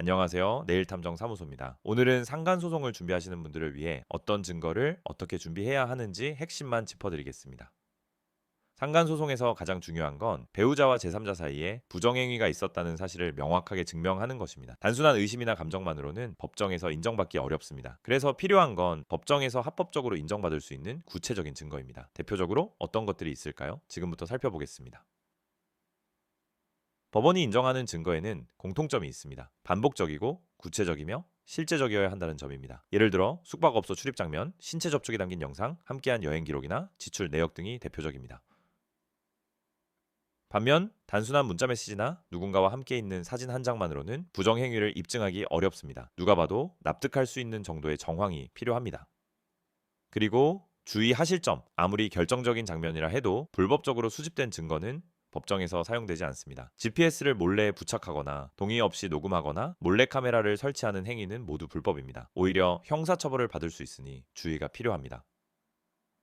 안녕하세요. 내일탐정 사무소입니다. 오늘은 상간소송을 준비하시는 분들을 위해 어떤 증거를 어떻게 준비해야 하는지 핵심만 짚어드리겠습니다. 상간소송에서 가장 중요한 건 배우자와 제3자 사이에 부정행위가 있었다는 사실을 명확하게 증명하는 것입니다. 단순한 의심이나 감정만으로는 법정에서 인정받기 어렵습니다. 그래서 필요한 건 법정에서 합법적으로 인정받을 수 있는 구체적인 증거입니다. 대표적으로 어떤 것들이 있을까요? 지금부터 살펴보겠습니다. 법원이 인정하는 증거에는 공통점이 있습니다. 반복적이고 구체적이며 실제적이어야 한다는 점입니다. 예를 들어 숙박업소 출입 장면, 신체 접촉이 담긴 영상, 함께한 여행 기록이나 지출 내역 등이 대표적입니다. 반면 단순한 문자 메시지나 누군가와 함께 있는 사진 한 장만으로는 부정 행위를 입증하기 어렵습니다. 누가 봐도 납득할 수 있는 정도의 정황이 필요합니다. 그리고 주의하실 점, 아무리 결정적인 장면이라 해도 불법적으로 수집된 증거는 법정에서 사용되지 않습니다. GPS를 몰래 부착하거나 동의 없이 녹음하거나 몰래카메라를 설치하는 행위는 모두 불법입니다. 오히려 형사처벌을 받을 수 있으니 주의가 필요합니다.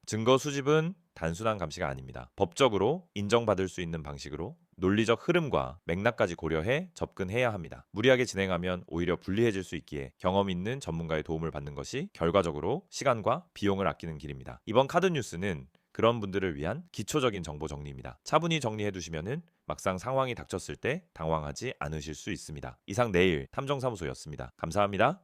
증거 수집은 단순한 감시가 아닙니다. 법적으로 인정받을 수 있는 방식으로 논리적 흐름과 맥락까지 고려해 접근해야 합니다. 무리하게 진행하면 오히려 불리해질 수 있기에 경험 있는 전문가의 도움을 받는 것이 결과적으로 시간과 비용을 아끼는 길입니다. 이번 카드 뉴스는 그런 분들을 위한 기초적인 정보 정리입니다. 차분히 정리해 두시면은 막상 상황이 닥쳤을 때 당황하지 않으실 수 있습니다. 이상 내일 탐정사무소였습니다. 감사합니다.